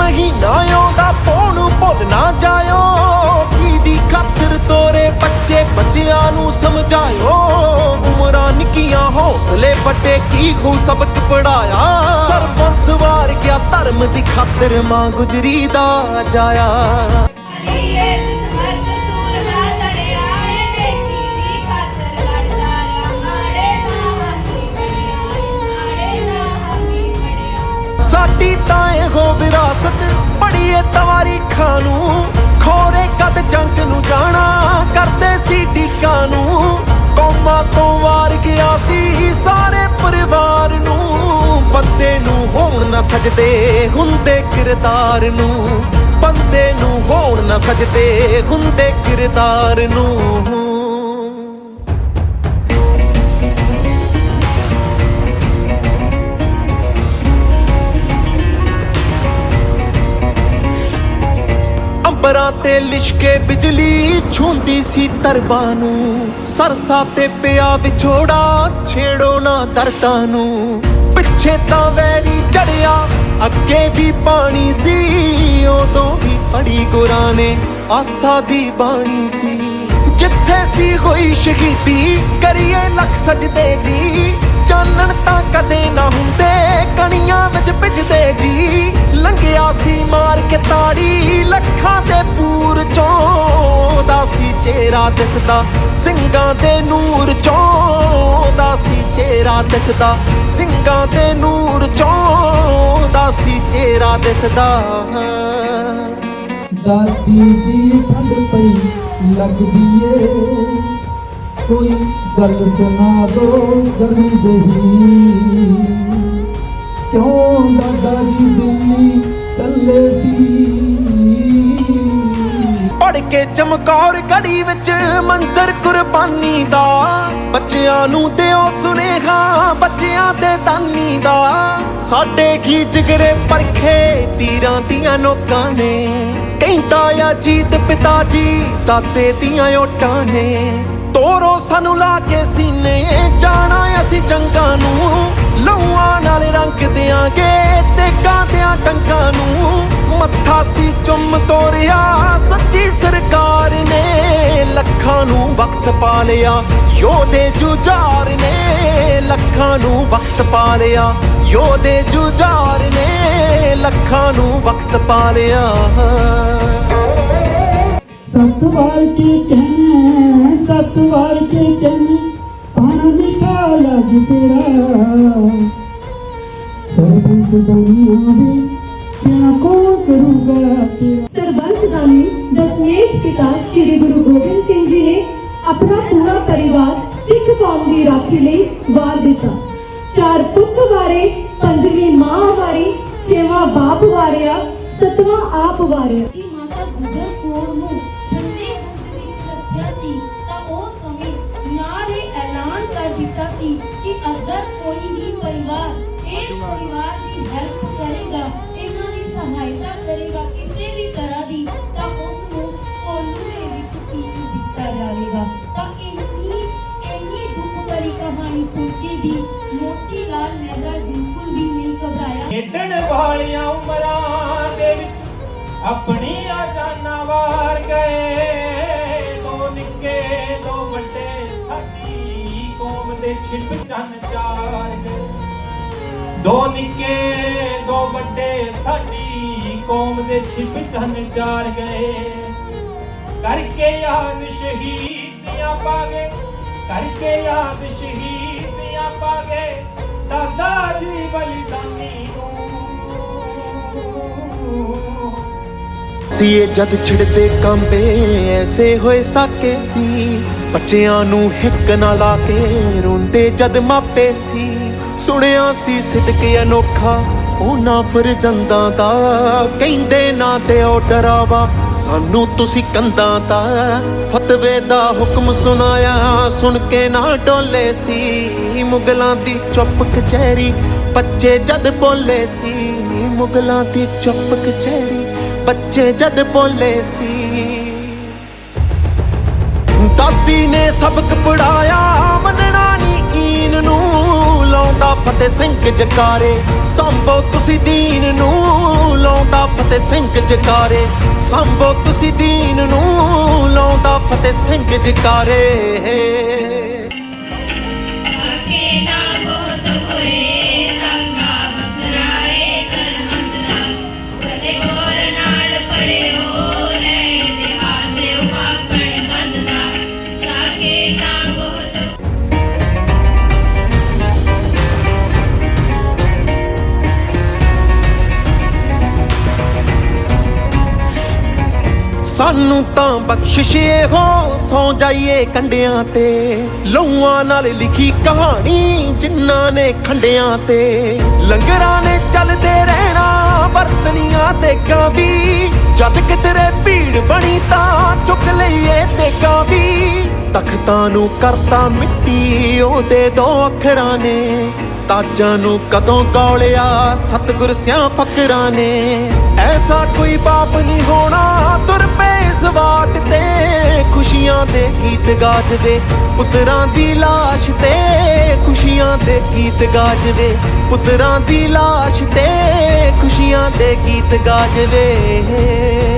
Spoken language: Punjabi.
ਮਹੀਨਾ ਆਉਂਦਾ ਪੋਣੂ ਭੁੱਲ ਨਾ ਜਾਇਓ। ਕੀ ਦੀ ਖਾਤਰ ਤੋਰੇ ਬੱਚੇ ਬੱਚਿਆਂ ਨੂੰ ਸਮਝਾਇਓ। ਉਮਰਾਂ ਨਿੱਕੀਆਂ ਹੌਸਲੇ ਵੱਡੇ ਕੀ ਖੂ ਸਬਕ ਪੜਾਇਆ। ਸਰਬੰਸ ਵਾਰ ਗਿਆ ਧਰਮ ਦੀ ਖਾਤਰ ਮਾਂ ਗੁਜਰੀ ਦਾ ਜਾਇਆ। ਸਾਡੀ ਤਾਂ ਤਵਾਰੀਖਾਂ ਨੂੰ ਖੋਰੇ ਕਦ ਜੰਗ ਨੂੰ ਜਾਣਾ, ਕਰਦੇ ਸੀ ਢੀਕਾਂ ਨੂੰ। ਕੌਮਾਂ ਤੋਂ ਵਾਰ ਗਿਆ ਸੀ ਸਾਰੇ ਪਰਿਵਾਰ ਨੂੰ। ਬੰਦੇ ਨੂੰ ਹੋਣ ਨਾ ਸਜਦੇ ਹੁੰਦੇ ਕਿਰਦਾਰ ਨੂੰ। ਬੰਦੇ ਨੂੰ ਹੋਣ ਨਾ ਸਜਦੇ ਹੁੰਦੇ ਕਿਰਦਾਰ ਨੂੰ। ਤੇ ਲਿਸ਼ਕੇ ਬਿਜਲੀ ਛੂੰਦੀ ਸੀ ਤਰਬਾਂ ਨੂੰ। ਸਰਸਾ ਤੇ ਪਿਆ ਵਿਛੋੜਾ, ਛੇੜੋ ਨਾ ਦਰਦਾਂ ਨੂੰ। ਪਿੱਛੇ ਤਾਂ ਵੈਰੀ ਚੜਿਆ, ਅੱਗੇ ਵੀ ਪਾਣੀ ਸੀ। ਉਦੋਂ ਵੀ ਪੜੀ ਗੁਰਾਂ ਨੇ ਆਸਾ ਦੀ ਬਾਣੀ ਸੀ। ਜਿੱਥੇ ਸੀ ਹੋਈ ਸ਼ਹੀਦੀ, ਕਰੀਏ ਲੱਖ ਸਜਦੇ ਜੀ। ਚਾਨਣ ਤਾਂ ਕਦੇ ਨਾ ਹੁੰਦੇ, ਕਣੀਆਂ ਵਿੱਚ ਭਿੱਜਦੇ ਜੀ। ਲੰਘਿਆ ਸੀ ਮਾਰ ਕੇ ਤਾੜੀ ਲੱਖਾਂ ਦੇ ਪੂਰ ਚੋਂ ਦਾ ਸੀ ਚਿਹਰਾ ਦਿਸਦਾ, ਸਿੰਘਾਂ ਦੇ ਨੂਰ ਚੋਂ ਦਾ ਸੀ ਚਿਹਰਾ ਦਿਸਦਾ, ਸਿੰਘਾਂ ਦੇ ਨੂਰ ਚੋਂ ਦਾ ਸੀ ਚਿਹਰਾ ਦਿਸਦਾ। ਦਾਦੀ ਜੀ ਠੰਡ ਪਈ ਲੱਗਦੀ ਏ। ਕੋਈ ਗੱਲ ਸੁਣਾ ਦੋ ਗਰਮੀ ਜਹੀ। ਕਿਉਂ ਦਾਦਾ ਜੀ ਦਿੱਲੀ ਕੇ ਚਮਕੌਰ ਗੜੀ ਵਿੱਚ ਮੰਜ਼ਰ ਕੁਰਬਾਨੀ ਦਾ। ਬੱਚਿਆਂ ਨੂੰ ਦਿਓ ਸੁਨੇਹਾ, ਬੱਚਿਆਂ ਦੇ ਦਾਨੀ ਦਾ। ਸਾਡੇ ਕੀ ਜਿਗਰੇ ਪਰਖੇ ਤੀਰਾਂ ਦੀਆਂ ਨੋਕਾਂ ਨੇ। ਕਹਿੰਦਾ ਆ ਜੀਤ ਪਿਤਾ ਜੀ, ਦਾਤੇ ਦੀਆਂ ਓਟਾਂ ਨੇ। ਤੋਰੋ ਸਾਨੂੰ ਲਾ ਕੇ ਸੀਨੇ, ਜਾਣਾ ਅਸੀਂ ਜੰਗਾਂ ਨੂੰ। ਲਹੂਆਂ ਨਾਲ ਰੰਗ ਦਿਆਂਗੇ, ਤੇ ਗਾਂਦਿਆਂ ਟੰਕਾਂ ਨੂੰ। ਮੱਥਾ ਸੀ ਚੁੰਮ ਤੋਰਿਆ। ਸੱਚੀ ਸਰਕਾਰ ਨੇ ਲੱਖਾਂ ਨੂੰ ਵਕਤ ਪਾ ਲਿਆ। ਯੋਧੇ ਜੁਝਾਰ ਨੇ ਲੱਖਾਂ ਨੂੰ ਵਕਤ ਪਾ ਲਿਆ। ਯੋਧੇ ਜੁਝਾਰ ਨੇ ਲੱਖਾਂ ਨੂੰ ਵਕਤ ਪਾ ਲਿਆ। ਸੱਤ ਵਾਰ ਕੇ ਕਹਿਣਾ ਸੱਤ ਵਾਰ ਕੇ ਕਹਿਣੀ, ਪਾਣਾ ਮਿਠਾ ਲੱਗ ਤੇਰਾ। ਸਰਬੰਸ ਦੁਨੀਆ ਵੀ ਕਰੂਗਾ ਤੇਰਾ ਸਰਬੰਸ ਦਾਨੀ ਦਸਮੇਸ਼ ਪਿਤਾ ਸ੍ਰੀ ਗੁਰੂ ਗੋਬਿੰਦ ਸਿੰਘ ਜੀ ਨੇ ਆਪਣਾ ਪੂਰਾ ਪਰਿਵਾਰ ਸਿੱਖ ਕੌਮ ਦੀ ਰਾਖੀ ਲਈ ਵਾਰ ਦਿੱਤਾ। ਚਾਰ ਪੁੱਤ ਵਾਰੇ, ਪੰਜਵੀਂ ਮਾਂ ਵਾਰੀ, ਛੇਵਾਂ ਬਾਪ ਵਾਰਿਆ, ਸਤਵਾਂ ਆਪ ਵਾਰਿਆ। ਕਿ ਮਾਤਾ ਗੁਜਰ ਕੌਰ ਨੂੰ ਠੰਡੇ ਬੁੱਧ ਵਿੱਚ ਰੱਖਿਆ ਸੀ, ਤਾਂ ਉਸ ਸਮੇਂ ਨਾਲ ਇਹ ਐਲਾਨ ਕਰ ਦਿੱਤਾ ਸੀ ਕਿ ਅਗਰ ਕੋਈ ਵੀ ਪਰਿਵਾਰ ਇਸ ਪਰਿਵਾਰ ਦੀ ਹੈਲਪ ਕਰੇਗਾ ਦੀ ਸਹਾਇਤਾ ਕਰੇਗਾ ਕਿਸੇ ਵੀ ਤਰ੍ਹਾਂ ਦੀ, ਤਾਂ ਉਸ ਨੂੰ ਕੋਲੂ ਵਿੱਚ ਪੀਣ ਦਿੱਤਾ ਜਾਵੇਗਾ। ਤਾਂ ਇੰਨੀ ਇੰਨੀ ਦੁੱਖ ਭਰੀ ਕਹਾਣੀ ਸੁਣ ਕੇ ਵੀ ਮੋਤੀ ਲਾਲ ਮਹਿਰਾ ਬਿਲਕੁਲ ਵੀ ਨਹੀਂ ਘਬਰਾਇਆ। ਖੇਡਣ ਵਾਲੀਆਂ ਉਮਰਾਂ ਦੇ ਵਿੱਚ ਆਪਣੀਆਂ ਜਾਨਾਂ ਵਾਰ ਗਏ। ਦੋ ਨਿੱਕੇ, ਦੋ ਵੱਡੇ, ਸਾਡੀ ਕੌਮ ਦੇ ਛਿਪ ਚੰਨ ਚਾਰ ਦੋ ਨਿੱਕੇ, ਦੋ ਵੱਡੇ, ਸਾਡੀ ਕੌਮ ਦੇ ਛਿਪ ਚੰਨ ਚਾਰ ਗਏ। ਕਰਕੇ ਯਾਦ ਸ਼ਹੀਦੀਆਂ ਪਾਗੇ ਕਰਕੇ ਯਾਦ ਸ਼ਹੀਦੀਆਂ ਪਾਗੇ ਦਾਦਾ ਜੀ ਬਲਿਦਾਨੀ ਨੂੰ। ਸੀਏ ਜਦ ਛਿੜਦੇ ਕੰਬੇ, ਐਸੇ ਹੋਏ ਸਾਕੇ ਸੀ। ਬੱਚਿਆਂ ਨੂੰ ਹਿੱਕ ਨਾ ਲਾ ਕੇ ਰੋਂਦੇ ਜਦ ਮਾਪੇ ਸੀ। ਸੁਣਿਆ ਸੀ ਸਿਦਕ ਅਨੋਖਾ ਉਹਨਾਂ ਫਰਜ਼ੰਦਾਂ ਦਾ ਕਹਿੰਦੇ ਨਾ ਦਿਓ ਡਰਾਵਾ, ਸਾਨੂੰ ਤੁਸੀਂ ਕੰਦਾਂ ਦਾ ਫਤਵੇ ਦਾ ਹੁਕਮ ਸੁਣਾਇਆ। ਸੁਣ ਕੇ ਨਾ ਡੋਲੇ ਸੀ ਮੁਗਲਾਂ ਦੀ ਚੁੱਪ ਕਚਹਿਰੀ ਬੱਚੇ ਜਦ ਬੋਲੇ ਸੀ ਮੁਗਲਾਂ ਦੀ ਚੁੱਪ ਕਚਹਿਰੀ ਬੱਚੇ ਜਦ ਬੋਲੇ ਸੀ। ਦਾਦੀ ਨੇ ਸਬਕ ਪੜਾਇਆ ਮੰਨਣਾ ਨਹੀਂ ਈਨ ਨੂੰ। ਲਾਉਂਦਾ ਫਤਿਹ ਸਿੰਘ ਜਕਾਰੇ। ਸੰਭੋ ਤੁਸੀਂ ਦੀਨ ਨੂੰ ਲਾਉਂਦਾ ਫਤਿਹ ਸਿੰਘ ਜਕਾਰੇ। ਸੰਭੋ ਤੁਸੀਂ ਦੀਨ ਨੂੰ ਲਾਉਂਦਾ ਫਤਿਹ ਸਿੰਘ ਜਕਾਰੇ। ਸਾਨੂੰ ਤਾਂ ਬਖਸ਼ਿਸ਼ ਹੋ ਸੌ ਜਾਈਏ ਕੰਡਿਆਂ ਤੇ। ਲਊਆਂ ਨਾਲ ਲਿਖੀ ਕਹਾਣੀ ਜਿਨ੍ਹਾਂ ਨੇ ਖੰਡਿਆਂ ਤੇ। ਲੰਗਰਾਂ ਨੇ ਚੱਲਦੇ ਰਹਿਣਾ ਵਰਤਨੀਆਂ ਤੇ ਵੀ ਜਦ ਕਿਤਰੇ ਭੀੜ ਬਣੀ ਤਾਂ ਚੁੱਕ ਲਈਏ ਤੇ ਵੀ ਤਖਤਾਂ ਨੂੰ ਕਰਤਾ ਮਿੱਟੀ, ਉਹਦੇ ਦੋ ਅੱਖਰਾਂ ਨੇ। ਤਾਜਾਂ ਨੂੰ ਕਦੋਂ ਗੌਲਿਆ, ਸਤਿਗੁਰ ਸਿਆਂ ਫਕਰਾਂ ਨੇ ਐਸਾ ਕੋਈ ਬਾਪ ਨਹੀਂ ਹੋਣਾ ਤੁਰ ਪਏ ਵਾਟ ਤੇ, ਖੁਸ਼ੀਆਂ ਦੇ ਗੀਤ ਗਾਜਵੇ। ਪੁੱਤਰਾਂ ਦੀ ਲਾਸ਼ ਤੇ, ਖੁਸ਼ੀਆਂ ਦੇ ਗੀਤ ਗਾਜਵੇ। ਪੁੱਤਰਾਂ ਦੀ ਲਾਸ਼ ਤੇ, ਖੁਸ਼ੀਆਂ ਦੇ ਗੀਤ ਗਾਜਵੇ।